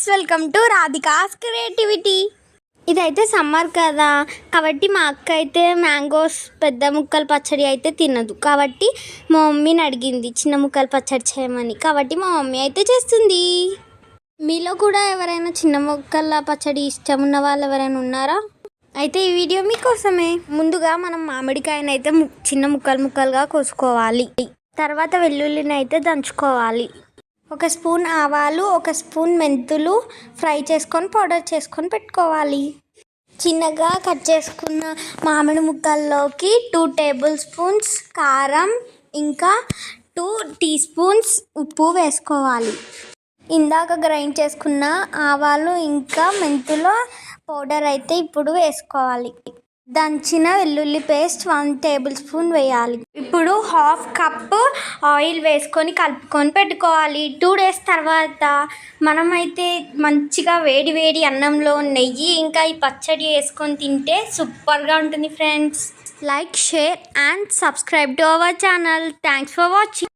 Friends welcome to Radhika's creativity. ఇదైతే summer కదా కాబట్టి మా అక్క అయితే మ్యాంగోస్ పెద్ద ముక్కలు పచ్చడి అయితే తినదు. కాబట్టి మా మమ్మీని అడిగింది చిన్న ముక్కలు పచ్చడి చేయమని. కాబట్టి మా మమ్మీ అయితే చేస్తుంది. మీలో కూడా ఎవరైనా చిన్న ముక్కల పచ్చడి ఇష్టం ఉన్న వాళ్ళు ఎవరైనా ఉన్నారా? అయితే ఈ వీడియో మీకోసమే. ముందుగా మనం మామిడికాయని అయితే ము- చిన్న ముక్కలు ముక్కలుగా కోసుకోవాలి. తర్వాత వెల్లుల్లిని అయితే దంచుకోవాలి. ఒక స్పూన్ ఆవాలు ఒక స్పూన్ మెంతులు ఫ్రై చేసుకొని పౌడర్ చేసుకొని పెట్టుకోవాలి. చిన్నగా కట్ చేసుకున్న మామిడి ముక్కల్లోకి టూ టేబుల్ స్పూన్స్ కారం ఇంకా టూ టీ స్పూన్స్ ఉప్పు వేసుకోవాలి. ఇందాక గ్రైండ్ చేసుకున్న ఆవాలు ఇంకా మెంతుల పౌడర్ అయితే ఇప్పుడు వేసుకోవాలి. దంచిన వెల్లుల్లి పేస్ట్ వన్ టేబుల్ స్పూన్ వేయాలి. ఇప్పుడు హాఫ్ కప్ ఆయిల్ వేసుకొని కలుపుకొని పెట్టుకోవాలి. టూ డేస్ తర్వాత మనమైతే మంచిగా వేడి వేడి అన్నంలో నెయ్యి ఇంకా ఈ పచ్చడి వేసుకొని తింటే సూపర్గా ఉంటుంది friends. Like share and subscribe to our channel. Thanks for watching.